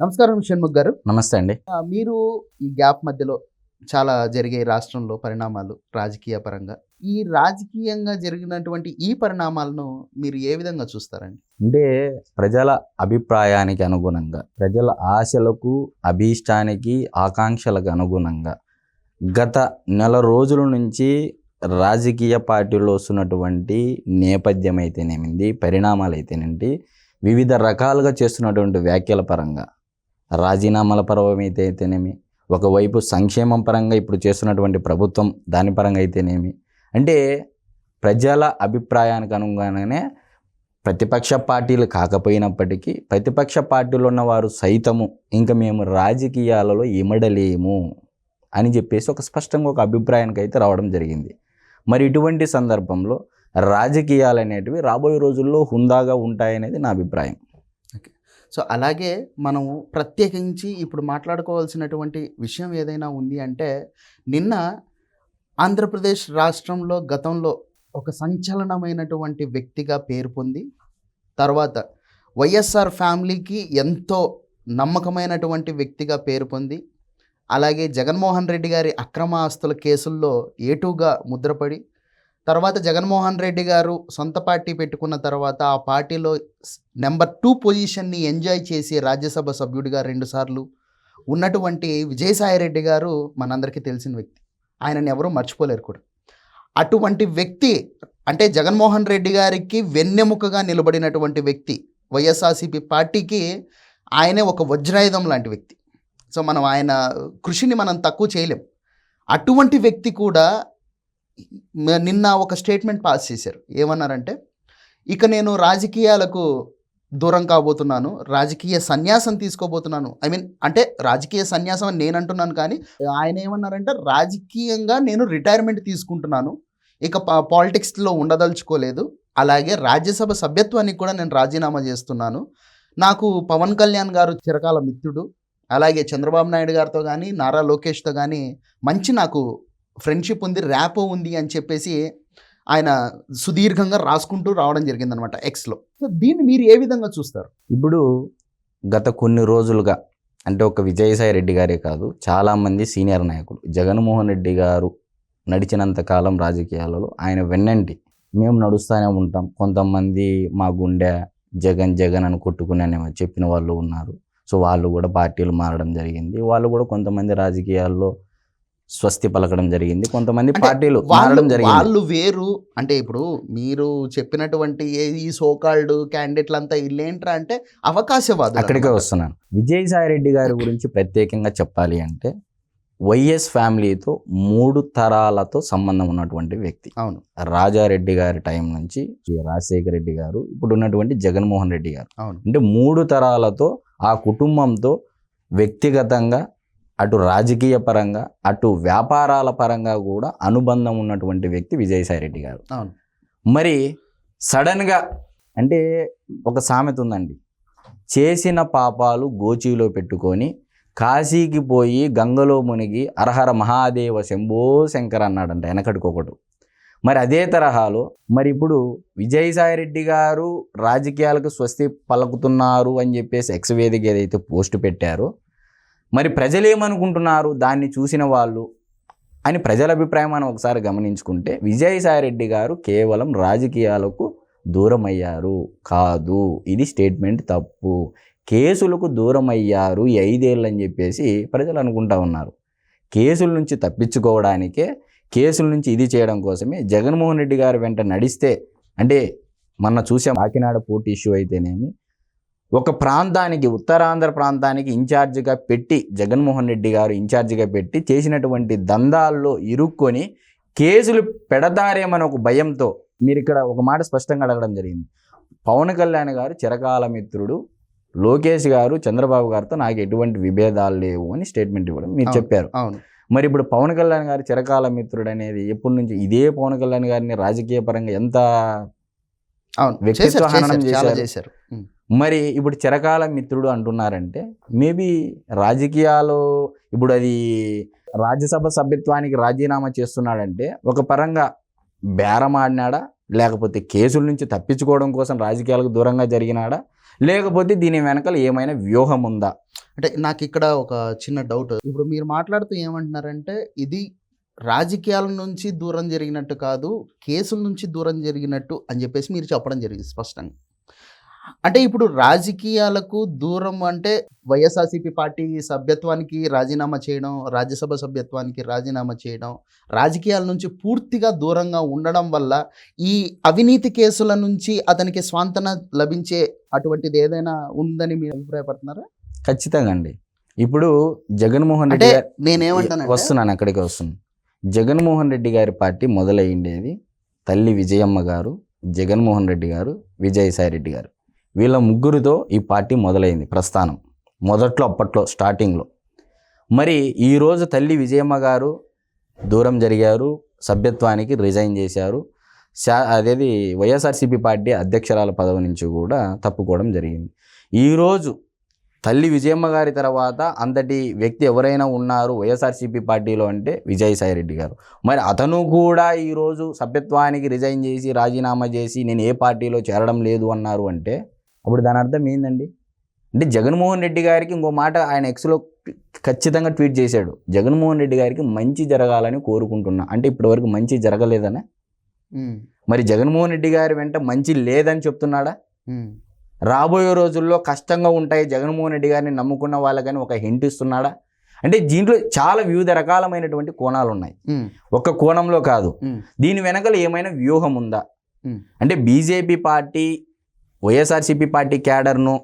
నమస్కారం షణ్ముఖ్ గారు. నమస్తే అండి. మీరు ఈ గ్యాప్ మధ్యలో చాలా జరిగే రాష్ట్రంలో పరిణామాలు రాజకీయ పరంగా ఈ రాజకీయంగా జరిగినటువంటి ఈ పరిణామాలను మీరు ఏ విధంగా చూస్తారండి? అంటే ప్రజల అభిప్రాయానికి అనుగుణంగా ప్రజల ఆశలకు అభీష్టానికి ఆకాంక్షలకు అనుగుణంగా గత నెల రోజుల నుంచి రాజకీయ పార్టీలో వస్తున్నటువంటి నేపథ్యం అయితేనేమింది పరిణామాలు అయితేనేంటి వివిధ రకాలుగా చేస్తున్నటువంటి వ్యాఖ్యల పరంగా రాజీనామాల పర్వం అయితే అయితేనేమి ఒకవైపు సంక్షేమం పరంగా ఇప్పుడు చేస్తున్నటువంటి ప్రభుత్వం దాని పరంగా అయితేనేమి. అంటే ప్రజల అభిప్రాయానికి అనుగుణంగానే ప్రతిపక్ష పార్టీలు కాకపోయినప్పటికీ ప్రతిపక్ష పార్టీలు ఉన్నవారు సైతము ఇంకా మేము రాజకీయాలలో ఇమడలేము అని చెప్పేసి ఒక స్పష్టంగా ఒక అభిప్రాయానికి అయితే రావడం జరిగింది. మరి ఇటువంటి సందర్భంలో రాజకీయాలు అనేటివి రాబోయే రోజుల్లో హుందాగా ఉంటాయనేది నా అభిప్రాయం. సో అలాగే మనం ప్రత్యేకించి ఇప్పుడు మాట్లాడుకోవాల్సినటువంటి విషయం ఏదైనా ఉంది అంటే నిన్న ఆంధ్రప్రదేశ్ రాష్ట్రంలో గతంలో ఒక సంచలనమైనటువంటి వ్యక్తిగా పేరు పొంది తర్వాత వైఎస్ఆర్ ఫ్యామిలీకి ఎంతో నమ్మకమైనటువంటి వ్యక్తిగా పేరు పొంది అలాగే జగన్మోహన్ రెడ్డి గారి అక్రమ ఆస్తుల కేసుల్లో ఏటుగా ముద్రపడి తర్వాత జగన్మోహన్ రెడ్డి గారు సొంత పార్టీ పెట్టుకున్న తర్వాత ఆ పార్టీలో నెంబర్ టూ పొజిషన్ని ఎంజాయ్ చేసి రాజ్యసభ సభ్యుడిగా రెండుసార్లు ఉన్నటువంటి విజయసాయిరెడ్డి గారు మనందరికీ తెలిసిన వ్యక్తి. ఆయనని ఎవరూ మర్చిపోలేరు కూడా. అటువంటి వ్యక్తి అంటే జగన్మోహన్ రెడ్డి గారికి వెన్నెముకగా నిలబడినటువంటి వ్యక్తి వైఎస్ఆర్సీపీ పార్టీకి ఆయనే ఒక వజ్రాయుధం లాంటి వ్యక్తి. సో మనం ఆయన కృషిని మనం తక్కువ చేయలేం. అటువంటి వ్యక్తి కూడా నిన్న ఒక స్టేట్మెంట్ పాస్ చేశారు. ఏమన్నారంటే ఇక నేను రాజకీయాలకు దూరం కాబోతున్నాను రాజకీయ సన్యాసం తీసుకోబోతున్నాను. ఐ మీన్ అంటే రాజకీయ సన్యాసం అని నేను అంటున్నాను కానీ ఆయన ఏమన్నారంటే రాజకీయంగా నేను రిటైర్మెంట్ తీసుకుంటున్నాను ఇక పా- పాలిటిక్స్లో ఉండదలుచుకోలేదు అలాగే రాజ్యసభ సభ్యత్వానికి కూడా నేను రాజీనామా చేస్తున్నాను. నాకు పవన్ కళ్యాణ్ గారు చిరకాల మిత్రుడు అలాగే చంద్రబాబు నాయుడు గారితో కానీ నారా లోకేష్తో కానీ మంచి నాకు ఫ్రెండ్షిప్ ఉంది ర్యాపో ఉంది అని చెప్పేసి ఆయన సుదీర్ఘంగా రాసుకుంటూ రావడం జరిగిందనమాట ఎక్స్లో. సో దీన్ని మీరు ఏ విధంగా చూస్తారు? ఇప్పుడు గత కొన్ని రోజులుగా అంటే ఒక విజయసాయి రెడ్డి గారే కాదు చాలామంది సీనియర్ నాయకులు జగన్మోహన్ రెడ్డి గారు నడిచినంత కాలం రాజకీయాలలో ఆయన వెన్నంటి. మేము నడుస్తూనే ఉంటాం కొంతమంది మా గుండె జగన్ జగన్ అని కొట్టుకునే చెప్పిన వాళ్ళు ఉన్నారు. సో వాళ్ళు కూడా పార్టీలు మారడం జరిగింది వాళ్ళు కూడా కొంతమంది రాజకీయాల్లో స్వస్తి పలకడం జరిగింది. కొంతమంది పార్టీలు మారడం జరిగింది. వాళ్ళు వేరు. అంటే ఇప్పుడు మీరు చెప్పినటువంటి ఏ- ఈ సోకాల్డ్ క్యాండిడేట్లు అంతా వీళ్ళేంట్రా అంటే అవకాశవాదులు అక్కడికే. వస్తున్నాను. విజయసాయి రెడ్డి గారి గురించి ప్రత్యేకంగా చెప్పాలి అంటే వైఎస్ ఫ్యామిలీతో మూడు తరాలతో సంబంధం ఉన్నటువంటి వ్యక్తి. అవును. రాజారెడ్డి గారి టైం నుంచి రాజశేఖర రెడ్డి గారు ఇప్పుడు ఉన్నటువంటి జగన్మోహన్ రెడ్డి గారు. అవును. అంటే మూడు తరాలతో ఆ కుటుంబంతో వ్యక్తిగతంగా అటు రాజకీయ పరంగా అటు వ్యాపారాల పరంగా కూడా అనుబంధం ఉన్నటువంటి వ్యక్తి విజయసాయి రెడ్డి గారు. అవును. మరి సడన్గా అంటే ఒక సామెత ఉందండి. చేసిన పాపాలు గోచీలో పెట్టుకొని కాశీకి పోయి గంగలో మునిగి అరహర మహాదేవ శంభో శంకర్ అన్నాడంట వెనకటికొకడు మరి అదే తరహాలో మరి ఇప్పుడు విజయసాయిరెడ్డి గారు రాజకీయాలకు స్వస్తి పలుకుతున్నారు అని చెప్పేసి ఎక్స్ వేదిక ఏదైతే పోస్ట్ పెట్టారో మరి ప్రజలు ఏమనుకుంటున్నారు దాన్ని చూసిన వాళ్ళు అని ప్రజల అభిప్రాయం మనం ఒకసారి గమనించుకుంటే విజయసాయిరెడ్డి గారు కేవలం రాజకీయాలకు దూరం అయ్యారు కాదు ఇది స్టేట్మెంట్ తప్పు. కేసులకు దూరం అయ్యారు ఈ ఐదేళ్ళు అని చెప్పేసి ప్రజలు అనుకుంటా ఉన్నారు. కేసుల నుంచి తప్పించుకోవడానికే కేసుల నుంచి ఇది చేయడం కోసమే జగన్మోహన్ రెడ్డి గారు వెంట నడిస్తే అంటే మొన్న చూసాం కాకినాడ పోటీ ఇష్యూ అయితేనేమి ఒక ప్రాంతానికి ఉత్తరాంధ్ర ప్రాంతానికి ఇన్ఛార్జిగా పెట్టి జగన్మోహన్ రెడ్డి గారు ఇన్ఛార్జిగా పెట్టి చేసినటువంటి దందాల్లో ఇరుక్కొని కేసులు పెడతారేమని ఒక భయంతో మీరు ఇక్కడ ఒక మాట స్పష్టంగా అడగడం జరిగింది పవన్ కళ్యాణ్ గారు చిరకాల మిత్రుడు లోకేష్ గారు చంద్రబాబు గారితో నాకు ఎటువంటి విభేదాలు లేవు అని స్టేట్మెంట్ ఇవ్వడం మీరు. చెప్పారు అవును మరి ఇప్పుడు పవన్ కళ్యాణ్ గారు చిరకాల మిత్రుడు అనేది ఎప్పటి నుంచి ఇదే పవన్ కళ్యాణ్ గారిని రాజకీయ పరంగా ఎంత వ్యక్తిత్వ చేశారు, హననం. మరి ఇప్పుడు చిరకాల మిత్రుడు అంటున్నారంటే మేబీ రాజకీయాలు ఇప్పుడు అది రాజ్యసభ సభ్యత్వానికి రాజీనామా చేస్తున్నాడంటే ఒక పరంగా బేరం ఆడినాడా? లేకపోతే కేసుల నుంచి తప్పించుకోవడం కోసం రాజకీయాలకు దూరంగా జరిగినాడా? లేకపోతే దీని వెనకాల ఏమైనా వ్యూహం ఉందా? అంటే నాకు ఇక్కడ ఒక చిన్న డౌట్ ఇప్పుడు మీరు మాట్లాడుతూ ఏమంటున్నారంటే ఇది రాజకీయాల నుంచి దూరం జరిగినట్టు కాదు కేసుల నుంచి దూరం జరిగినట్టు అని చెప్పేసి మీరు చెప్పడం జరిగింది స్పష్టంగా. అంటే ఇప్పుడు రాజకీయాలకు దూరం అంటే వైఎస్ఆర్సీపీ పార్టీ సభ్యత్వానికి రాజీనామా చేయడం రాజ్యసభ సభ్యత్వానికి రాజీనామా చేయడం రాజకీయాల నుంచి పూర్తిగా దూరంగా ఉండడం వల్ల ఈ అవినీతి కేసుల నుంచి అతనికి స్వాంతన లభించే అటువంటిది ఏదైనా ఉందని మీరు అభిప్రాయపడుతున్నారా? ఖచ్చితంగా అండి. ఇప్పుడు జగన్మోహన్ రెడ్డి నేనేమంటానంటే వస్తున్నాను అక్కడికి వస్తున్నాను. జగన్మోహన్ రెడ్డి గారి పార్టీ మొదలయ్యిండేది తల్లి విజయమ్మ గారు జగన్మోహన్ రెడ్డి గారు విజయసాయి రెడ్డి గారు. వీళ్ళ ముగ్గురితో ఈ పార్టీ మొదలైంది ప్రస్థానం మొదట్లో అప్పట్లో స్టార్టింగ్లో. మరి ఈరోజు తల్లి విజయమ్మ గారు దూరం జరిగారు సభ్యత్వానికి రిజైన్ చేశారు. శా అదేది వైఎస్ఆర్సీపీ పార్టీ అధ్యక్షరాల పదవి నుంచి కూడా తప్పుకోవడం జరిగింది. ఈరోజు తల్లి విజయమ్మ గారి తర్వాత అంతటి వ్యక్తి ఎవరైనా ఉన్నారు వైఎస్ఆర్సీపీ పార్టీలో అంటే విజయసాయి రెడ్డి గారు. మరి అతను కూడా ఈరోజు సభ్యత్వానికి రిజైన్ చేసి రాజీనామా చేసి నేను ఏ పార్టీలో చేరడం లేదు అన్నారు అంటే అప్పుడు దాని అర్థం ఏందండి? అంటే జగన్మోహన్ రెడ్డి గారికి ఇంకో మాట ఆయన ఎక్స్లో ఖచ్చితంగా ట్వీట్ చేశాడు. జగన్మోహన్ రెడ్డి గారికి మంచి జరగాలని కోరుకుంటున్నా. అంటే ఇప్పటివరకు మంచి జరగలేదనే? మరి జగన్మోహన్ రెడ్డి గారి వెంట మంచి లేదని చెప్తున్నాడా? రాబోయే రోజుల్లో కష్టంగా ఉంటాయి. జగన్మోహన్ రెడ్డి గారిని నమ్ముకున్న వాళ్ళకని ఒక హింట్ ఇస్తున్నాడా? అంటే దీంట్లో చాలా వివిధ రకాలమైనటువంటి కోణాలు ఉన్నాయి. ఒక్క కోణంలో కాదు. దీని వెనకాల ఏమైనా వ్యూహం ఉందా. అంటే బీజేపీ పార్టీ వైఎస్ఆర్సీపీ పార్టీ క్యాడర్ను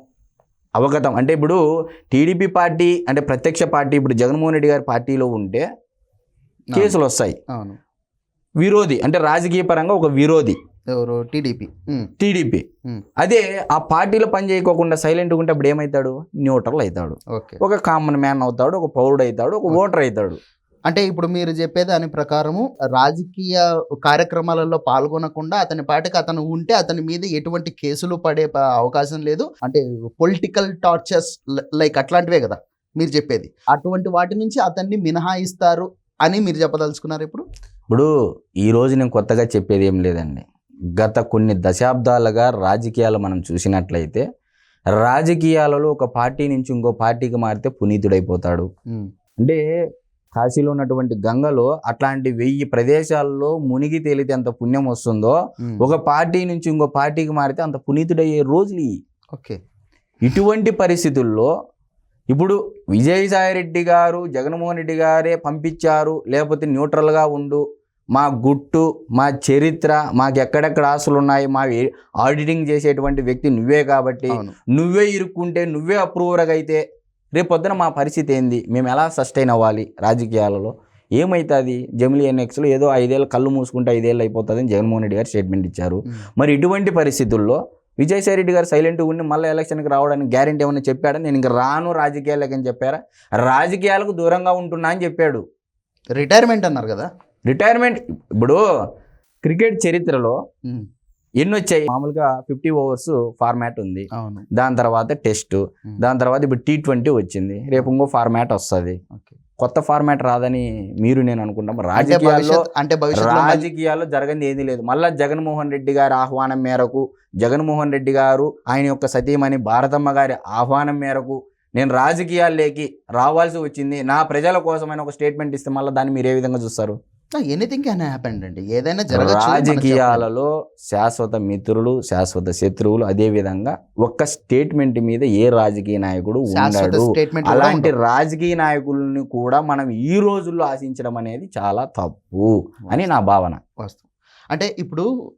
అవగతం. అంటే ఇప్పుడు టీడీపీ పార్టీ అంటే ప్రత్యక్ష పార్టీ ఇప్పుడు జగన్మోహన్ రెడ్డి గారి పార్టీలో ఉంటే కేసులు వస్తాయి. అవును. విరోధి అంటే రాజకీయ పరంగా ఒక విరోధి. ఎవరు? టీడీపీ. టీడీపీ. అదే ఆ పార్టీలో పని చేయకోకుండా సైలెంట్గా ఉంటే అప్పుడు ఏమవుతాడు న్యూట్రల్ అవుతాడు. ఓకే. ఒక కామన్ మ్యాన్ అవుతాడు ఒక పౌరుడు అవుతాడు ఒక ఓటర్ అవుతాడు. అంటే ఇప్పుడు మీరు చెప్పే దాని ప్రకారము రాజకీయ కార్యక్రమాలలో పాల్గొనకుండా అతని పాటికి అతను ఉంటే అతని మీద ఎటువంటి కేసులు పడే అవకాశం లేదు. అంటే పొలిటికల్ టార్చర్స్ లైక్ అట్లాంటివే కదా మీరు చెప్పేది. అటువంటి వాటి నుంచి అతన్ని మినహాయిస్తారు అని మీరు చెప్పదలుచుకున్నారు ఇప్పుడు? ఇప్పుడు ఈ రోజు నేను కొత్తగా చెప్పేది ఏం లేదండి. గత కొన్ని దశాబ్దాలుగా రాజకీయాలు మనం చూసినట్లయితే రాజకీయాలలో ఒక పార్టీ నుంచి ఇంకో పార్టీకి మారితే పునీతుడైపోతాడు. అంటే కాశీలో ఉన్నటువంటి గంగలో అట్లాంటి వెయ్యి ప్రదేశాల్లో మునిగి తేలితే ఎంత పుణ్యం వస్తుందో ఒక పార్టీ నుంచి ఇంకో పార్టీకి మారితే అంత పునీతుడయ్యే రోజులు. ఓకే. ఇటువంటి పరిస్థితుల్లో ఇప్పుడు విజయసాయిరెడ్డి గారు జగన్మోహన్ రెడ్డి గారే పంపించారు లేకపోతే న్యూట్రల్గా ఉండు మా గుట్టు మా చరిత్ర మాకు ఎక్కడెక్కడ ఆస్తులు ఉన్నాయి మా ఆడిటింగ్ చేసేటువంటి వ్యక్తి నువ్వే కాబట్టి నువ్వే ఇరుక్కుంటే నువ్వే అప్రూవర్గా అయితే రేపు పొద్దున మా పరిస్థితి ఏంది? మేము ఎలా సస్టైన్ అవ్వాలి రాజకీయాలలో? ఏమవుతుంది జమిలీ ఎన్ఎక్స్లో ఏదో ఐదేళ్ళు కళ్ళు మూసుకుంటే ఐదేళ్ళు అయిపోతుందని జగన్మోహన్ రెడ్డి గారు స్టేట్మెంట్ ఇచ్చారు. మరి ఇటువంటి పరిస్థితుల్లో విజయసాయి రెడ్డి గారు సైలెంట్గా ఉండి మళ్ళీ ఎలక్షన్కి రావడానికి గ్యారెంటీ ఏమైనా చెప్పాడా? నేను ఇంక రాను రాజకీయాలకు అని చెప్పారా? రాజకీయాలకు దూరంగా ఉంటున్నా అని చెప్పాడు. రిటైర్మెంట్ అన్నారు కదా? రిటైర్మెంట్ ఇప్పుడు క్రికెట్ చరిత్రలో. ఎన్ని వచ్చాయి మామూలుగా ఫిఫ్టీ ఓవర్స్ ఫార్మాట్ ఉంది. దాని తర్వాత టెస్ట్. దాని తర్వాత ఇప్పుడు టీ ట్వంటీ వచ్చింది. రేపు ఇంకో ఫార్మాట్ వస్తుంది. కొత్త ఫార్మాట్ రాదని మీరు నేను అనుకుంటాం. అంటే రాజకీయాల్లో అంటే రాజకీయాల్లో జరగని ఏది లేదు. మళ్ళా జగన్మోహన్ రెడ్డి గారి ఆహ్వానం మేరకు జగన్మోహన్ రెడ్డి గారు ఆయన యొక్క సతీమణి భారతమ్మ గారి ఆహ్వానం మేరకు నేను రాజకీయాల్లోకి రావాల్సి వచ్చింది. నా ప్రజల కోసమైన ఒక స్టేట్మెంట్ ఇస్తే మళ్ళీ దాన్ని మీరు ఏ విధంగా చూస్తారు? ఎనీథింగ్ క్యాన్ హ్యాపెన్ అండి ఏదైనా జరగచ్చు. రాజకీయాలలో శాశ్వత మిత్రులు శాశ్వత శత్రువులు అదే విధంగా ఒక్క స్టేట్మెంట్ మీద ఏ రాజకీయ నాయకుడు ఉండడు. స్టేట్మెంట్ అలాంటి రాజకీయ నాయకుల్ని కూడా మనం ఈ రోజుల్లో ఆశించడం అనేది చాలా తప్పు అని నా భావన. వాస్తవం. అంటే ఇప్పుడు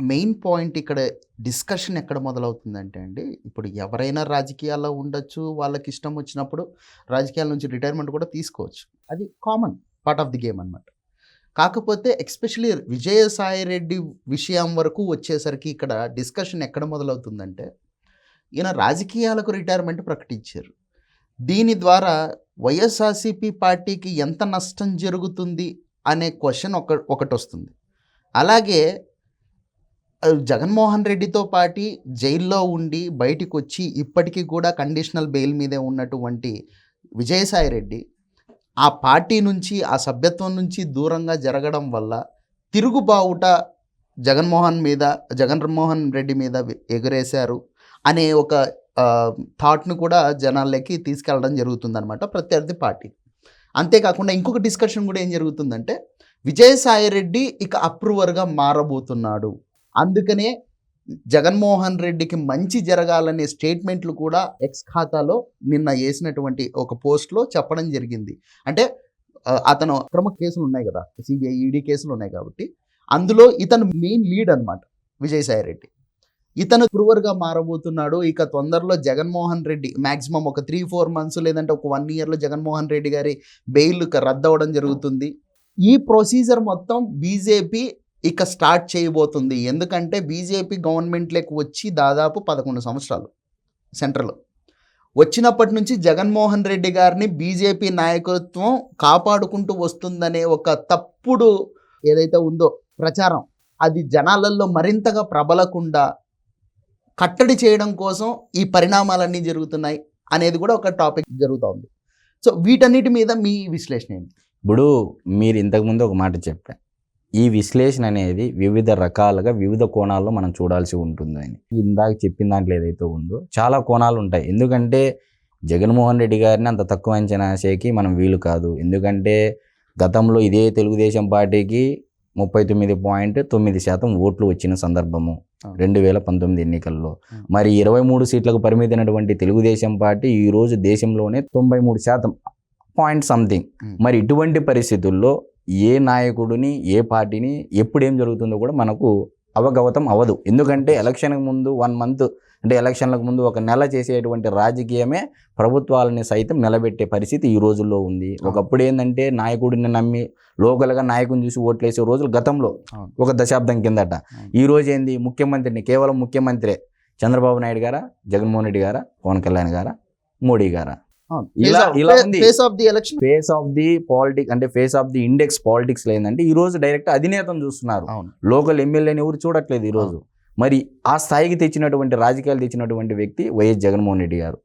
మెయిన్ పాయింట్ ఇక్కడ డిస్కషన్ ఎక్కడ మొదలవుతుందంటే అండి ఇప్పుడు ఎవరైనా రాజకీయాల్లో ఉండొచ్చు వాళ్ళకి ఇష్టం వచ్చినప్పుడు రాజకీయాల నుంచి రిటైర్మెంట్ కూడా తీసుకోవచ్చు. అది common part of the game అన్నమాట. కాకపోతే ఎక్స్పెషలీ విజయసాయి రెడ్డి విషయం వరకు వచ్చేసరికి ఇక్కడ డిస్కషన్ ఎక్కడ మొదలవుతుందంటే ఈయన రాజకీయాలకు రిటైర్మెంట్ ప్రకటించారు. దీని ద్వారా వైఎస్ఆర్సీపీ పార్టీకి ఎంత నష్టం జరుగుతుంది అనే క్వశ్చన్ ఒక ఒకటి వస్తుంది అలాగే జగన్మోహన్ రెడ్డితో పాటి జైల్లో ఉండి బయటికి వచ్చి ఇప్పటికీ కూడా కండిషనల్ బెయిల్ మీదే ఉన్నటువంటి విజయసాయి రెడ్డి ఆ పార్టీ నుంచి ఆ సభ్యత్వం నుంచి దూరంగా జరగడం వల్ల తిరుగుబావుట జగన్మోహన్ మీద జగన్మోహన్ రెడ్డి మీద ఎగురేశారు అనే ఒక థాట్ను కూడా జనాల్లోకి తీసుకెళ్ళడం జరుగుతుందన్నమాట ప్రత్యర్థి పార్టీ. అంతేకాకుండా ఇంకొక డిస్కషన్ కూడా ఏం జరుగుతుందంటే విజయసాయి రెడ్డి ఇక అప్రూవర్గా మారబోతున్నాడు. అందుకనే జగన్మోహన్ రెడ్డికి మంచి జరగాలనే స్టేట్మెంట్లు కూడా ఎక్స్ ఖాతాలో నిన్న వేసినటువంటి ఒక పోస్ట్లో చెప్పడం జరిగింది. అంటే అతను అక్రమ కేసులు ఉన్నాయి కదా సిబిఐ ఈడీ కేసులు ఉన్నాయి కాబట్టి అందులో ఇతను మెయిన్ లీడ్ అనమాట విజయసాయి రెడ్డి. ఇతను ప్రూవర్గా మారబోతున్నాడు ఇక తొందరలో జగన్మోహన్ రెడ్డి మ్యాక్సిమం ఒక త్రీ ఫోర్ మంత్స్ లేదంటే ఒక వన్ ఇయర్లో జగన్మోహన్ రెడ్డి గారి బెయిల్ రద్దు అవ్వడం జరుగుతుంది. ఈ ప్రొసీజర్ మొత్తం బీజేపీ ఇక స్టార్ట్ చేయబోతుంది. ఎందుకంటే బీజేపీ గవర్నమెంట్లోకి వచ్చి దాదాపు పదకొండు సంవత్సరాలు సెంట్రల్. వచ్చినప్పటి నుంచి జగన్మోహన్ రెడ్డి గారిని బీజేపీ నాయకత్వం కాపాడుకుంటూ వస్తుందనే ఒక తప్పుడు ఏదైతే ఉందో ప్రచారం అది జనాలలో మరింతగా ప్రబలకుండా కట్టడి చేయడం కోసం ఈ పరిణామాలన్నీ జరుగుతున్నాయి అనేది కూడా ఒక టాపిక్ జరుగుతూ ఉంది. సో వీటన్నిటి మీద మీ విశ్లేషణ ఏంటి? ఇప్పుడు మీరు ఇంతకుముందు ఒక మాట చెప్పారు. ఈ విశ్లేషణ అనేది వివిధ రకాలుగా వివిధ కోణాల్లో మనం చూడాల్సి ఉంటుందని ఇందాక చెప్పిన దాంట్లో ఏదైతే ఉందో చాలా కోణాలు ఉంటాయి ఎందుకంటే జగన్మోహన్ రెడ్డి గారిని అంత తక్కువ అంచనా వేసేకి మనం వీలు కాదు ఎందుకంటే గతంలో ఇదే తెలుగుదేశం పార్టీకి ముప్పై తొమ్మిది పాయింట్ తొమ్మిది శాతం ఓట్లు వచ్చిన సందర్భము. రెండు వేల పంతొమ్మిది ఎన్నికల్లో. మరి ఇరవై మూడు సీట్లకు పరిమితమైనటువంటి తెలుగుదేశం పార్టీ ఈ రోజు దేశంలోనే తొంభై మూడు శాతం పాయింట్ సంథింగ్. మరి ఇటువంటి పరిస్థితుల్లో ఏ నాయకుడిని ఏ పార్టీని ఎప్పుడు ఏం జరుగుతుందో కూడా మనకు అవగవతం అవ్వదు. ఎందుకంటే ఎలక్షన్కి ముందు వన్ మంత్ అంటే ఎలక్షన్లకు ముందు ఒక నెల చేసేటువంటి రాజకీయమే ప్రభుత్వాలని సైతం నిలబెట్టే పరిస్థితి ఈ రోజుల్లో ఉంది. ఒకప్పుడు ఏంటంటే నాయకుడిని నమ్మి లోకల్గా నాయకుని చూసి ఓట్లేసే రోజులు గతంలో. ఒక దశాబ్దం కిందట. ఈ రోజు ఏంది? ముఖ్యమంత్రిని కేవలం ముఖ్యమంత్రే చంద్రబాబు నాయుడు గారా జగన్మోహన్ రెడ్డి గారా పవన్ కళ్యాణ్ గారా మోడీ గారా? ఇలా ఇలా face of the election face of the politics అంటే face of the index politics ఏంటంటే ఈ రోజు డైరెక్ట్ అధినేతను చూస్తున్నారు. అవును. లోకల్ ఎమ్మెల్యేని ఎవరు చూడట్లేదు ఈ రోజు. మరి ఆ స్థాయికి తెచ్చినటువంటి రాజకీయాలు తెచ్చినటువంటి వ్యక్తి వైఎస్ జగన్మోహన్ రెడ్డి గారు.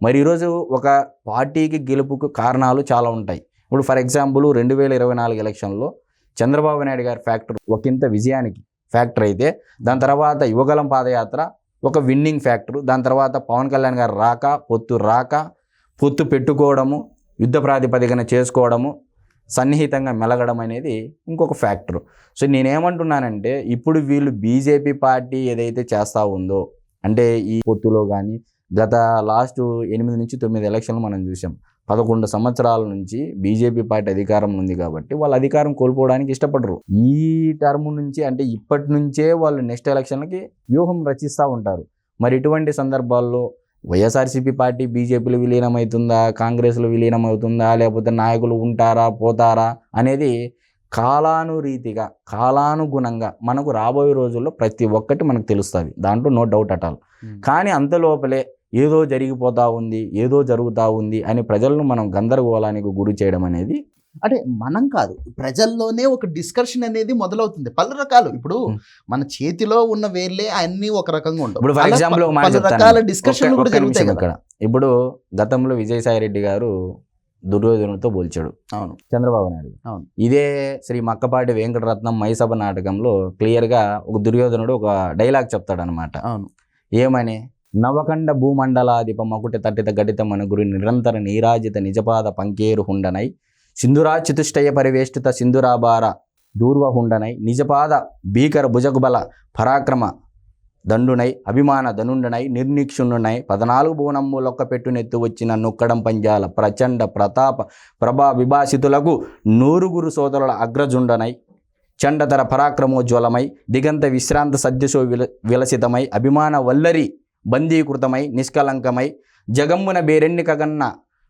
మరి ఈరోజు ఒక పార్టీకి గెలుపుకు కారణాలు చాలా ఉంటాయి. ఇప్పుడు ఫర్ ఎగ్జాంపుల్ రెండు వేల ఇరవై నాలుగు ఎలక్షన్లో చంద్రబాబు నాయుడు గారి ఫ్యాక్టర్ ఒకంత విజయానికి ఫ్యాక్టర్ అయితే దాని తర్వాత యువగలం పాదయాత్ర ఒక విన్నింగ్ ఫ్యాక్టర్ దాని తర్వాత పవన్ కళ్యాణ్ గారు రాక పొత్తు రాక పొత్తు పెట్టుకోవడము యుద్ధ ప్రాతిపదికన చేసుకోవడము సన్నిహితంగా మెలగడం అనేది ఇంకొక ఫ్యాక్టర్. సో నేనేమంటున్నానంటే ఇప్పుడు వీళ్ళు బీజేపీ పార్టీ ఏదైతే చేస్తూ ఉందో అంటే ఈ పొత్తులో కానీ గత లాస్ట్ ఎనిమిది నుంచి తొమ్మిది ఎలక్షన్లు మనం చూసాం. పదకొండు సంవత్సరాల నుంచి బీజేపీ పార్టీ అధికారం ఉంది కాబట్టి వాళ్ళు అధికారం కోల్పోవడానికి ఇష్టపడరు. ఈ టర్మ్ నుంచి అంటే ఇప్పటి నుంచే వాళ్ళు నెక్స్ట్ ఎలక్షన్లకి వ్యూహం రచిస్తూ ఉంటారు. మరి ఇటువంటి సందర్భాల్లో వైఎస్ఆర్సీపీ పార్టీ బీజేపీలో విలీనమవుతుందా కాంగ్రెస్లో విలీనమవుతుందా? లేకపోతే నాయకులు ఉంటారా? పోతారా? అనేది కాలానురీతిగా కాలానుగుణంగా మనకు రాబోయే రోజుల్లో ప్రతి ఒక్కటి మనకు తెలుస్తుంది. దాంట్లో నో డౌట్ అట్ ఆల్. కానీ అంత లోపలే ఏదో జరిగిపోతా ఉంది ఏదో జరుగుతూ ఉంది అని ప్రజలను మనం గందరగోళానికి గురి చేయడం అనేది అంటే మనం కాదు ప్రజల్లోనే ఒక డిస్కషన్ అనేది మొదలవుతుంది. పలు రకాలు. ఇప్పుడు. మన చేతిలో ఉన్న వేర్లే అన్ని ఒక రకంగా ఉండవు. ఇప్పుడు ఫర్ ఎగ్జాంపుల్ పలు. రకాల డిస్కషన్ కూడా జరుగుతాయి ఇక్కడ. ఇప్పుడు గతంలో విజయసాయి రెడ్డి గారు దుర్యోధనుడితో పోల్చాడు. అవును. చంద్రబాబు నాయుడు. అవును. ఇదే శ్రీ మక్కపాటి వెంకటరత్నం మైసభ నాటకంలో క్లియర్గా ఒక దుర్యోధనుడు ఒక డైలాగ్ చెప్తాడనమాట అవును. ఏమని? నవకండ భూమండలాధిప మకుట తట్టిత గడిత మన గురి నిరంతర నీరాజిత నిజపాద పంకేరు హుండనై సింధురా చతుష్టయ పరివేష్టిత సింధురాబార దూర్వహుండనై నిజపాద భీకర భుజగుబల పరాక్రమ దండునై అభిమాన ధనుండనై నిర్నిక్షుణ్ణునై పద్నాలుగు బోనమ్ములొక్క పెట్టునెత్తు వచ్చిన నొక్కడం పంజాల ప్రచండ ప్రతాప ప్రభా విభాసితులకు నూరుగురు సోదరుల అగ్రజుండనై చండతర పరాక్రమోజ్వలమై దిగంత విశ్రాంత సద్యశో విల విలసితమై అభిమాన వల్లరి బందీకృతమై నిష్కలంకమై జగమ్మున బేరెన్నికగన్న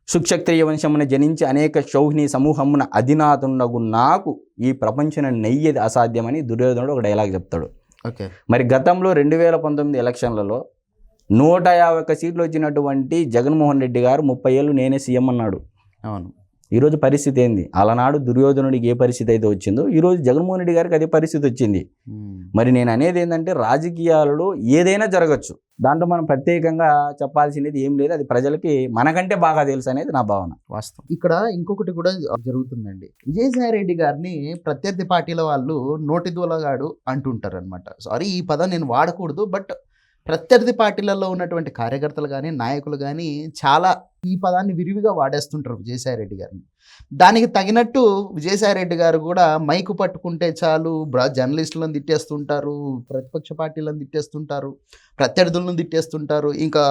సుక్షత్రియ వంశమున జనించి అనేక శౌహిని సమూహమున అధినాతుండగు నాకు ఈ ప్రపంచన నెయ్యేది అసాధ్యమని దుర్యోధనుడు ఒక డైలాగ్ చెప్తాడు. ఓకే. మరి గతంలో రెండు వేల పంతొమ్మిది ఎలక్షన్లలో నూట యాభై ఒక్క సీట్లు వచ్చినటువంటి జగన్మోహన్ రెడ్డి గారు ముప్పై ఏళ్ళు నేనే సీఎం అన్నాడు. అవును. ఈరోజు పరిస్థితి ఏంది? అలనాడు దుర్యోధనుడికి ఏ పరిస్థితి అయితే వచ్చిందో ఈరోజు జగన్మోహన్ రెడ్డి గారికి అదే పరిస్థితి వచ్చింది. Hmm. మరి నేను అనేది ఏంటంటే రాజకీయాలలో ఏదైనా జరగచ్చు. దాంట్లో మనం ప్రత్యేకంగా చెప్పాల్సినది ఏం లేదు. అది ప్రజలకి మనకంటే బాగా తెలుసు అనేది నా భావన. వాస్తవం. ఇక్కడ ఇంకొకటి కూడా జరుగుతుందండి. విజయసాయి రెడ్డి గారిని ప్రత్యర్థి పార్టీల వాళ్ళు నోటి దూలగాడు అంటుంటారు అనమాట సారీ ఈ పదం నేను వాడకూడదు బట్ ప్రత్యర్థి పార్టీలలో ఉన్నటువంటి కార్యకర్తలు కానీ నాయకులు కానీ చాలా ఈ పదాన్ని విరివిగా వాడేస్తుంటారు విజయసాయి రెడ్డి గారిని. దానికి తగినట్టు విజయసాయి రెడ్డి గారు కూడా మైకు పట్టుకుంటే చాలు జర్నలిస్టులను తిట్టేస్తుంటారు ప్రతిపక్ష పార్టీలను తిట్టేస్తుంటారు ప్రత్యర్థులను తిట్టేస్తుంటారు. ఇంకా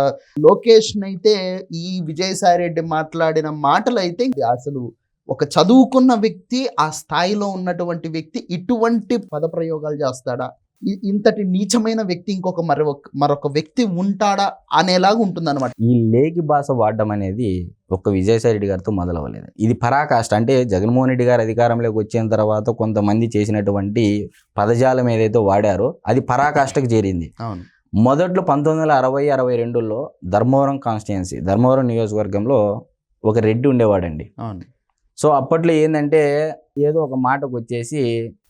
లోకేష్ని అయితే ఈ విజయసాయి రెడ్డి మాట్లాడిన మాటలు అయితే అసలు ఒక చదువుకున్న వ్యక్తి ఆ స్థాయిలో ఉన్నటువంటి వ్యక్తి ఇటువంటి పదప్రయోగాలు చేస్తాడా? ఇంతటి నీచమైన వ్యక్తి ఇంకొక మరొక మరొక వ్యక్తి ఉంటాడా అనేలాగా ఉంటుందన్నమాట. ఈ లేకి భాష వాడడం అనేది ఒక్క విజయసాయి రెడ్డి గారితో మొదలవ్వలేదు. ఇది పరాకాష్ట. అంటే జగన్మోహన్ రెడ్డి గారు అధికారంలోకి వచ్చిన తర్వాత కొంతమంది చేసినటువంటి పదజాలం ఏదైతే వాడారో అది పరాకాష్ఠకు చేరింది. అవును. మొదట్లో పంతొమ్మిది వందల అరవై అరవై రెండులో ధర్మవరం కాన్స్టిట్యున్సీ ధర్మవరం నియోజకవర్గంలో ఒక రెడ్డి ఉండేవాడండి. అవును. సో అప్పట్లో ఏంటంటే ఏదో ఒక మాటకు వచ్చేసి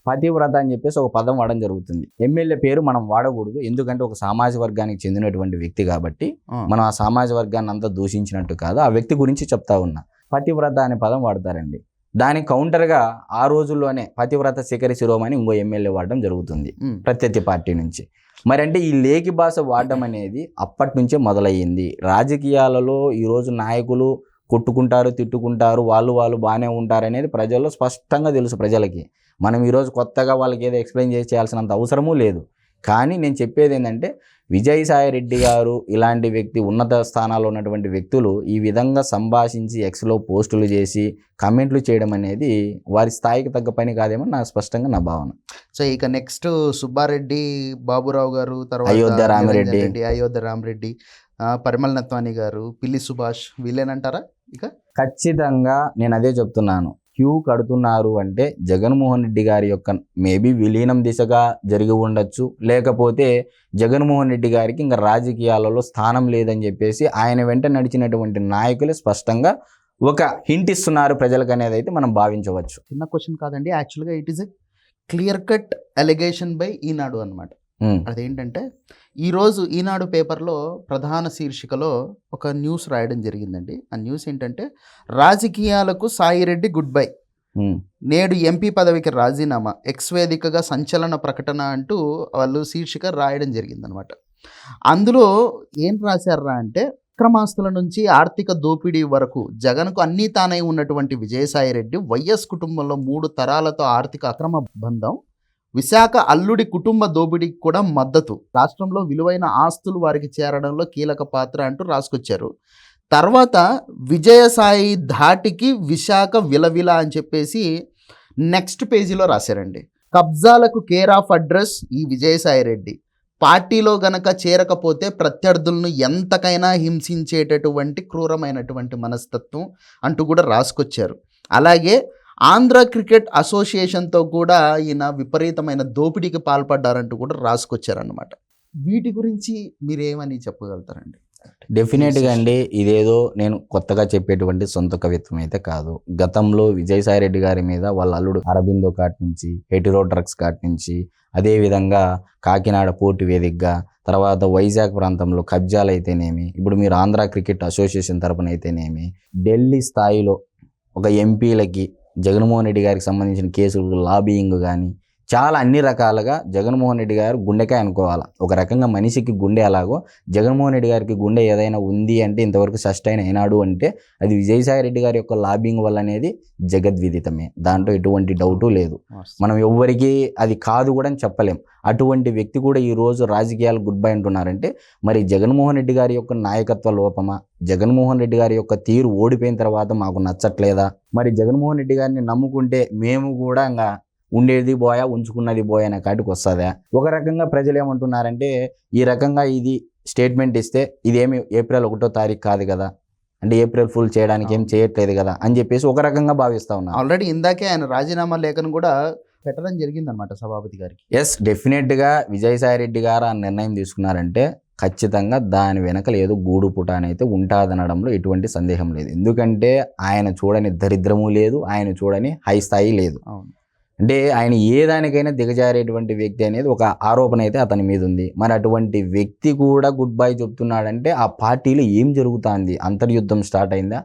పతివ్రత అని చెప్పేసి ఒక పదం వాడడం జరుగుతుంది. ఎమ్మెల్యే పేరు మనం వాడకూడదు. ఎందుకంటే ఒక సామాజిక వర్గానికి చెందినటువంటి వ్యక్తి కాబట్టి మనం ఆ సామాజిక వర్గాన్ని అంతా దూషించినట్టు కాదు. ఆ వ్యక్తి గురించి చెప్తా ఉన్నా. పతివ్రత అనే పదం వాడతారండి. దానికి కౌంటర్గా ఆ రోజుల్లోనే పతివ్రత శిఖరి శిరోమణి ఇంకో ఎమ్మెల్యే వాడడం జరుగుతుంది ప్రత్యర్థి పార్టీ నుంచి. మరి అంటే ఈ లేకి భాష వాడడం అనేది అప్పటి నుంచే మొదలయ్యింది. రాజకీయాలలో ఈరోజు నాయకులు కొట్టుకుంటారు తిట్టుకుంటారు వాళ్ళు వాళ్ళు బాగానే ఉంటారు అనేది ప్రజల్లో స్పష్టంగా తెలుసు ప్రజలకి. మనం ఈరోజు కొత్తగా వాళ్ళకి ఏదో ఎక్స్ప్లెయిన్ చేసి చేయాల్సినంత అవసరమూ లేదు. కానీ నేను చెప్పేది ఏంటంటే విజయసాయి రెడ్డి గారు ఇలాంటి వ్యక్తి ఉన్నత స్థానాల్లో ఉన్నటువంటి వ్యక్తులు ఈ విధంగా సంభాషించి ఎక్స్లో పోస్టులు చేసి కమెంట్లు చేయడం అనేది వారి స్థాయికి తగ్గ పని కాదేమో నా స్పష్టంగా నా భావన. సో ఇక నెక్స్ట్ సుబ్బారెడ్డి బాబురావు గారు తర్వాత అయోధ్య రామిరెడ్డి. అయోధ్య రామరెడ్డి ఆ, పరిమళ నత్వాని గారు పిల్లి సుభాష్ వీళ్ళేనంటారా ఇక? ఖచ్చితంగా నేను అదే చెప్తున్నాను. క్యూ కడుతున్నారు అంటే జగన్మోహన్ రెడ్డి గారి యొక్క మేబీ విలీనం దిశగా జరిగి ఉండొచ్చు. లేకపోతే జగన్మోహన్ రెడ్డి గారికి ఇంకా రాజకీయాలలో స్థానం లేదని చెప్పేసి ఆయన వెంట నడిచినటువంటి నాయకులు స్పష్టంగా ఒక హింట్ ఇస్తున్నారు ప్రజలకు అనేది అయితే మనం భావించవచ్చు. చిన్న క్వశ్చన్ కాదండి. యాక్చువల్గా it is a clear cut allegation by Eenadu అనమాట అదేంటంటే ఈరోజు ఈనాడు పేపర్లో ప్రధాన శీర్షికలో ఒక న్యూస్ రాయడం జరిగిందండి. ఆ న్యూస్ ఏంటంటే రాజకీయాలకు సాయిరెడ్డి గుడ్ బై. నేడు ఎంపీ పదవికి రాజీనామా ఎక్స్ వేదికగా సంచలన ప్రకటన అంటూ వాళ్ళు శీర్షిక రాయడం జరిగిందనమాట. అందులో ఏం రాశారా అంటే అక్రమాస్తుల నుంచి ఆర్థిక దోపిడీ వరకు జగన్కు అన్నీ తానై ఉన్నటువంటి విజయసాయిరెడ్డి వైఎస్ కుటుంబంలో మూడు తరాలతో ఆర్థిక అక్రమ బంధం విశాఖ అల్లుడి కుటుంబ దోపిడీకి కూడా మద్దతు. రాష్ట్రంలో విలువైన ఆస్తులు వారికి చేరడంలో కీలక పాత్ర అంటూ రాసుకొచ్చారు. తర్వాత విజయసాయి ధాటికి విశాఖ విలవిల అని చెప్పేసి నెక్స్ట్ పేజీలో రాశారండి. కబ్జాలకు కేర్ ఆఫ్ అడ్రస్ ఈ విజయసాయి రెడ్డి. పార్టీలో గనక చేరకపోతే ప్రత్యర్థులను ఎంతకైనా హింసించేటటువంటి క్రూరమైనటువంటి మనస్తత్వం అంటూ కూడా రాసుకొచ్చారు. అలాగే ఆంధ్ర క్రికెట్ అసోసియేషన్తో కూడా ఈయన విపరీతమైన దోపిడీకి పాల్పడ్డారంటూ కూడా రాసుకొచ్చారన్నమాట. వీటి గురించి మీరేమని చెప్పగలుగుతారండి? డెఫినెట్గా అండి ఇదేదో నేను కొత్తగా చెప్పేటువంటి సొంత కవిత్వం అయితే కాదు. గతంలో విజయసాయి రెడ్డి గారి మీద వాళ్ళ అల్లుడు అరబిందో కాట్ నుంచి హెటిరో డ్రగ్స్ కాట్ నుంచి అదేవిధంగా కాకినాడ పోటీ వేదికగా తర్వాత వైజాగ్ ప్రాంతంలో కబ్జాలు అయితేనేమి ఇప్పుడు మీరు ఆంధ్ర క్రికెట్ అసోసియేషన్ తరపున అయితేనేమి ఢిల్లీ స్థాయిలో ఒక ఎంపీలకి జగన్మోహన్ రెడ్డి గారికి సంబంధించిన కేసులు లాబియింగ్ కానీ చాలా అన్ని రకాలుగా జగన్మోహన్ రెడ్డి గారు గుండెకాయ అనుకోవాలి. ఒక రకంగా మనిషికి గుండె అలాగో జగన్మోహన్ రెడ్డి గారికి గుండె ఏదైనా ఉంది అంటే ఇంతవరకు సస్టైన్ అయినాడు అంటే అది విజయసాయి రెడ్డి గారి యొక్క లాబింగ్ వల్ల అనేది జగద్విదితమే. దాంట్లో ఎటువంటి డౌటు లేదు. మనం ఎవ్వరికి అది కాదు కూడా అని చెప్పలేం. అటువంటి వ్యక్తి కూడా ఈ రోజు రాజకీయాలు గుడ్ బై అంటున్నారంటే మరి జగన్మోహన్ రెడ్డి గారి యొక్క నాయకత్వ లోపమా? జగన్మోహన్ రెడ్డి గారి యొక్క తీరు ఓడిపోయిన తర్వాత మాకు నచ్చట్లేదా? మరి జగన్మోహన్ రెడ్డి గారిని నమ్ముకుంటే మేము కూడా ఇంకా ఉండేది బోయా ఉంచుకున్నది అనే కాటికి వస్తుందా? ఒక రకంగా ప్రజలు ఏమంటున్నారంటే ఈ రకంగా ఇది స్టేట్మెంట్ ఇస్తే ఇదేమి ఏప్రిల్ ఒకటో తారీఖు కాదు కదా. అంటే ఏప్రిల్ ఫుల్ చేయడానికి ఏం చేయట్లేదు కదా అని చెప్పేసి ఒక రకంగా భావిస్తా ఉన్నారు. ఆల్రెడీ ఇందాకే ఆయన రాజీనామా లేఖను కూడా పెట్టడం జరిగిందనమాట సభాపతి గారికి. ఎస్ డెఫినెట్గా విజయసాయి రెడ్డి గారు ఆ నిర్ణయం తీసుకున్నారంటే ఖచ్చితంగా దాని వెనకలు ఏదో గూడు పుట అని అయితే ఉంటుందనడంలో ఎటువంటి సందేహం లేదు. ఎందుకంటే ఆయన చూడని దరిద్రము లేదు ఆయన చూడని హై స్థాయి లేదు. అవును. అంటే ఆయన ఏ దానికైనా దిగజారేటువంటి వ్యక్తి అనేది ఒక ఆరోపణ అయితే అతని మీద ఉంది మరి అటువంటి వ్యక్తి కూడా గుడ్ బై చెప్తున్నాడంటే ఆ పార్టీలో ఏం జరుగుతుంది? అంతర్యుద్ధం స్టార్ట్ అయిందా?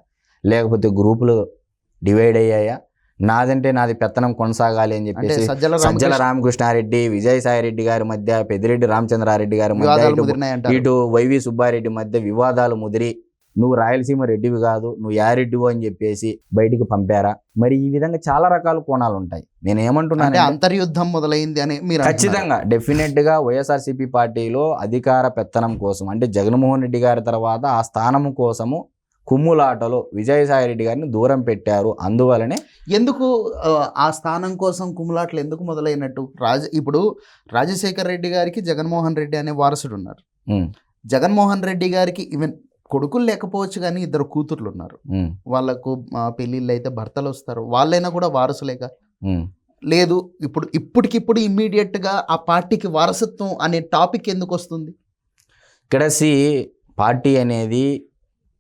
లేకపోతే గ్రూపులు డివైడ్ అయ్యాయా? నాదంటే నాది పెత్తనం కొనసాగాలి అని చెప్పేసి సజ్జల సజ్జల రామకృష్ణ రామకృష్ణారెడ్డి విజయసాయి రెడ్డి గారి మధ్య పెద్దిరెడ్డి రామచంద్రారెడ్డి గారి మధ్య ఇటు వైవి సుబ్బారెడ్డి మధ్య వివాదాలు ముదిరి నువ్వు రాయలసీమ రెడ్డివి కాదు నువ్వు యారెడ్డివు అని చెప్పేసి బయటికి పంపారా? మరి ఈ విధంగా చాలా రకాల కోణాలు ఉంటాయి. నేను అంటే ఏమంటున్నాను అంతర్యుద్ధం మొదలైంది అని మీరు. ఖచ్చితంగా డెఫినెట్గా వైఎస్ఆర్సీపీ పార్టీలో అధికార పెత్తనం కోసం అంటే జగన్మోహన్ రెడ్డి గారి తర్వాత ఆ స్థానం కోసము కుమ్ములాటలో విజయసాయి రెడ్డి గారిని దూరం పెట్టారు. అందువలనే ఎందుకు ఆ, స్థానం కోసం కుమ్ములాట్లు ఎందుకు మొదలైనట్టు? రాజ ఇప్పుడు రాజశేఖర్ రెడ్డి గారికి జగన్మోహన్ రెడ్డి అనే వారసుడు ఉన్నారు. జగన్మోహన్ రెడ్డి గారికి ఈవెన్ కొడుకులు లేకపోవచ్చు కానీ ఇద్దరు కూతుర్లు ఉన్నారు వాళ్ళకు పెళ్ళిళ్ళు అయితే భర్తలు వస్తారు వాళ్ళైనా కూడా వారసులేక. లేదు ఇప్పుడు ఇప్పటికిప్పుడు ఇమ్మీడియట్గా ఆ పార్టీకి వారసత్వం అనే టాపిక్ ఎందుకు వస్తుంది ఇక్కడ సి పార్టీ అనేది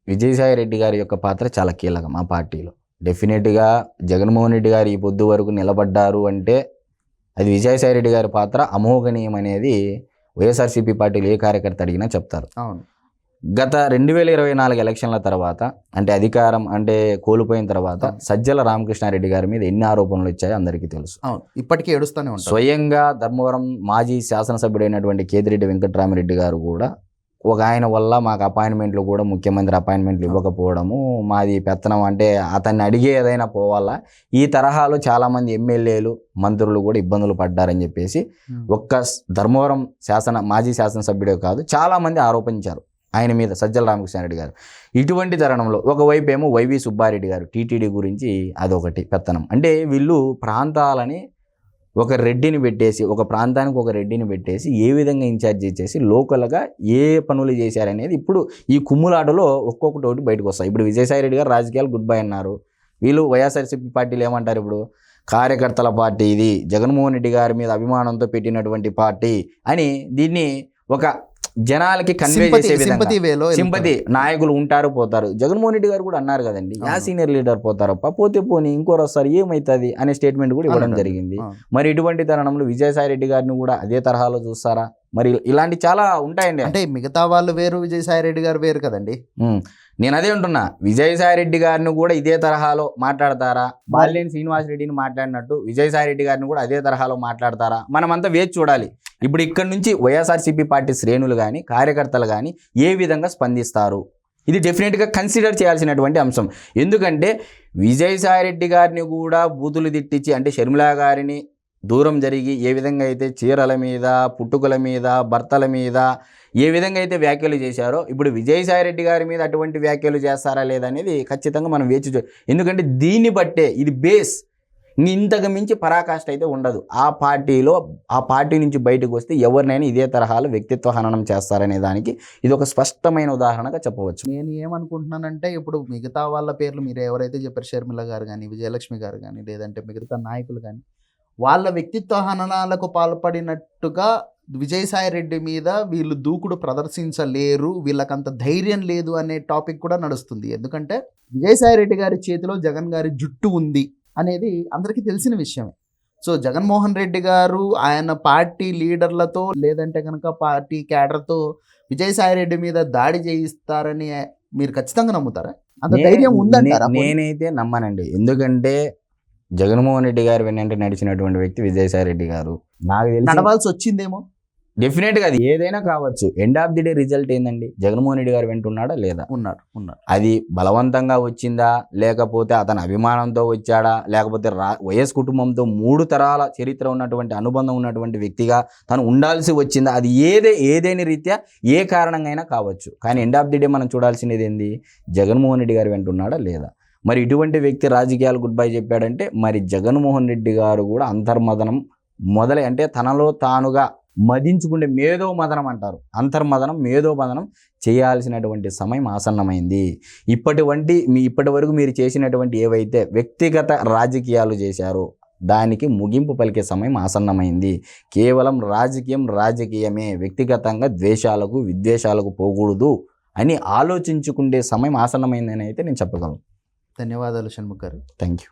విజయసాయి రెడ్డి గారి యొక్క పాత్ర చాలా కీలకం ఆ పార్టీలో. డెఫినెట్గా జగన్మోహన్ రెడ్డి గారు ఈ పొద్దు వరకు నిలబడ్డారు అంటే అది విజయసాయి రెడ్డి గారి పాత్ర అమోఘనీయం అనేది వైఎస్ఆర్సీపీ పార్టీలో ఏ కార్యకర్త అడిగినా చెప్తారు. అవును. గత రెండు వేల ఇరవై నాలుగు ఎలక్షన్ల తర్వాత అంటే అధికారం అంటే కోల్పోయిన తర్వాత సజ్జల రామకృష్ణారెడ్డి గారి మీద ఎన్ని ఆరోపణలు వచ్చాయో అందరికీ తెలుసు. అవును. ఇప్పటికీ ఏడుస్తూనే ఉంటారు. స్వయంగా ధర్మవరం మాజీ శాసనసభ్యుడైనటువంటి కేతిరెడ్డి వెంకట్రామిరెడ్డి గారు కూడా ఒక ఆయన వల్ల మాకు అపాయింట్మెంట్లు కూడా ముఖ్యమంత్రి అపాయింట్మెంట్లు ఇవ్వకపోవడము మాది పెత్తనం అంటే అతన్ని అడిగే ఏదైనా పోవాలా ఈ తరహాలో చాలామంది ఎమ్మెల్యేలు మంత్రులు కూడా ఇబ్బందులు పడ్డారని చెప్పేసి ఒక్క ధర్మవరం శాసన మాజీ శాసనసభ్యుడే కాదు చాలామంది ఆరోపించారు. ఆయన మీద సజ్జల రామకృష్ణారెడ్డి గారు. ఇటువంటి తరుణంలో ఒకవైపు ఏమో వైవి సుబ్బారెడ్డి గారు టీటీడీ గురించి అదొకటి పెత్తనం. అంటే వీళ్ళు ప్రాంతాలని ఒక రెడ్డిని పెట్టేసి ఒక ప్రాంతానికి ఒక రెడ్డిని పెట్టేసి ఏ విధంగా ఇన్ఛార్జ్ చేసేసి లోకల్గా ఏ పనులు చేశారనేది ఇప్పుడు ఈ కుమ్ములాటలో ఒక్కొక్కటి ఒకటి బయటకు వస్తాయి. ఇప్పుడు విజయసాయి రెడ్డి గారు రాజకీయాలు గుడ్ బై అన్నారు. వీళ్ళు వైఎస్ఆర్సీపీ పార్టీలు ఏమంటారు ఇప్పుడు? కార్యకర్తల పార్టీ ఇది. జగన్మోహన్ రెడ్డి గారి మీద అభిమానంతో పెట్టినటువంటి పార్టీ అని దీన్ని ఒక జనాలకి కన్వే చేసే విధంగా సింపతి నాయకులు ఉంటారు పోతారు జగన్మోహన్ రెడ్డి గారు కూడా అన్నారు కదండి యా. సీనియర్ లీడర్ పోతారప్ప పోతే పోని ఇంకోరు వస్తారు ఏమవుతుంది అనే స్టేట్మెంట్ కూడా ఇవ్వడం. జరిగింది. మరి ఇటువంటి తరుణంలో విజయసాయి రెడ్డి గారిని కూడా అదే తరహాలో చూస్తారా మరి ఇలాంటి చాలా ఉంటాయండి అంటే మిగతా వాళ్ళు వేరు విజయసాయి రెడ్డి గారు వేరు కదండి. నేను అదే ఉంటున్నా విజయసాయి రెడ్డి గారిని కూడా ఇదే తరహాలో మాట్లాడతారా? బాలినేని శ్రీనివాస్ రెడ్డిని మాట్లాడినట్టు విజయసాయి రెడ్డి గారిని కూడా అదే తరహాలో మాట్లాడతారా? మనమంతా వేచి చూడాలి. ఇప్పుడు ఇక్కడ నుంచి వైఎస్ఆర్సీపీ పార్టీ శ్రేణులు కానీ కార్యకర్తలు కానీ ఏ విధంగా స్పందిస్తారు? ఇది డెఫినెట్గా కన్సిడర్ చేయాల్సినటువంటి అంశం. ఎందుకంటే విజయసాయి రెడ్డి గారిని కూడా బూతులు తిట్టించి అంటే షర్మిల గారిని దూరం జరిగి ఏ విధంగా అయితే చీరల మీద పుట్టుకల మీద భర్తల మీద ఏ విధంగా అయితే వ్యాఖ్యలు చేశారో ఇప్పుడు విజయసాయి రెడ్డి గారి మీద అటువంటి వ్యాఖ్యలు చేస్తారా లేదనేది ఖచ్చితంగా మనం వేచి చూ ఎందుకంటే దీన్ని బట్టే ఇది బేస్ ఇంతకు మించి పరాకాష్ట అయితే ఉండదు. ఆ పార్టీలో ఆ పార్టీ నుంచి బయటకు వస్తే ఎవరినైనా ఇదే తరహాలో వ్యక్తిత్వ హననం చేస్తారనే దానికి ఇది ఒక స్పష్టమైన ఉదాహరణగా చెప్పవచ్చు. నేను ఏమనుకుంటున్నానంటే ఇప్పుడు మిగతా వాళ్ళ పేర్లు మీరు ఎవరైతే చెప్పారు షర్మిల గారు కానీ విజయలక్ష్మి గారు కానీ లేదంటే మిగతా నాయకులు కానీ వాళ్ళ వ్యక్తిత్వ హననాలకు పాల్పడినట్టుగా విజయసాయి రెడ్డి మీద వీళ్ళు దూకుడు ప్రదర్శించలేరు వీళ్ళకంత ధైర్యం లేదు అనే టాపిక్ కూడా నడుస్తుంది. ఎందుకంటే విజయసాయి రెడ్డి గారి చేతిలో జగన్ గారి జుట్టు ఉంది అనేది అందరికీ తెలిసిన విషయమే. సో జగన్మోహన్ రెడ్డి గారు ఆయన పార్టీ లీడర్లతో లేదంటే కనుక పార్టీ క్యాడర్తో విజయసాయి రెడ్డి మీద దాడి చేయిస్తారని మీరు ఖచ్చితంగా నమ్ముతారా? అంత ధైర్యం ఉందంటారా? నేనైతే నమ్మనండి. ఎందుకంటే జగన్మోహన్ రెడ్డి గారు వెన్నంటే నడిచినటువంటి వ్యక్తి విజయసాయి రెడ్డి గారు. నాకు తెలిసి నడవాల్సి వచ్చిందేమో డెఫినెట్గా అది ఏదైనా కావచ్చు. End of the day result ఏందండి? జగన్మోహన్ రెడ్డి గారు వెంటున్నాడా లేదా? ఉన్నాడు ఉన్నాడు. అది బలవంతంగా వచ్చిందా? లేకపోతే అతని అభిమానంతో వచ్చాడా? లేకపోతే రా వైఎస్ కుటుంబంతో మూడు తరాల చరిత్ర ఉన్నటువంటి అనుబంధం ఉన్నటువంటి వ్యక్తిగా తను ఉండాల్సి వచ్చిందా? అది ఏదే ఏదేని రీత్యా ఏ కారణంగా అయినా కావచ్చు. కానీ ఎండ్ ఆఫ్ ది డే మనం చూడాల్సినది ఏంది? జగన్మోహన్ రెడ్డి గారు వెంటున్నాడా లేదా? మరి ఇటువంటి వ్యక్తి రాజకీయాలు గుడ్ బై చెప్పాడంటే మరి జగన్మోహన్ రెడ్డి గారు కూడా అంతర్మదనం మొదలై అంటే తనలో తానుగా మదించుకుంటే మేధో మదనం అంటారు. అంతర్మదనం మేధో మదనం చేయాల్సినటువంటి సమయం ఆసన్నమైంది. ఇప్పటివంటి మీ ఇప్పటి వరకు మీరు చేసినటువంటి ఏవైతే వ్యక్తిగత రాజకీయాలు చేశారో దానికి ముగింపు పలికే సమయం ఆసన్నమైంది. కేవలం రాజకీయం రాజకీయమే వ్యక్తిగతంగా ద్వేషాలకు విద్వేషాలకు పోకూడదు అని ఆలోచించుకునే సమయం ఆసన్నమైందని అయితే నేను చెప్పగలను. ధన్యవాదాలు షణ్ముఖ్ గారు. Thank you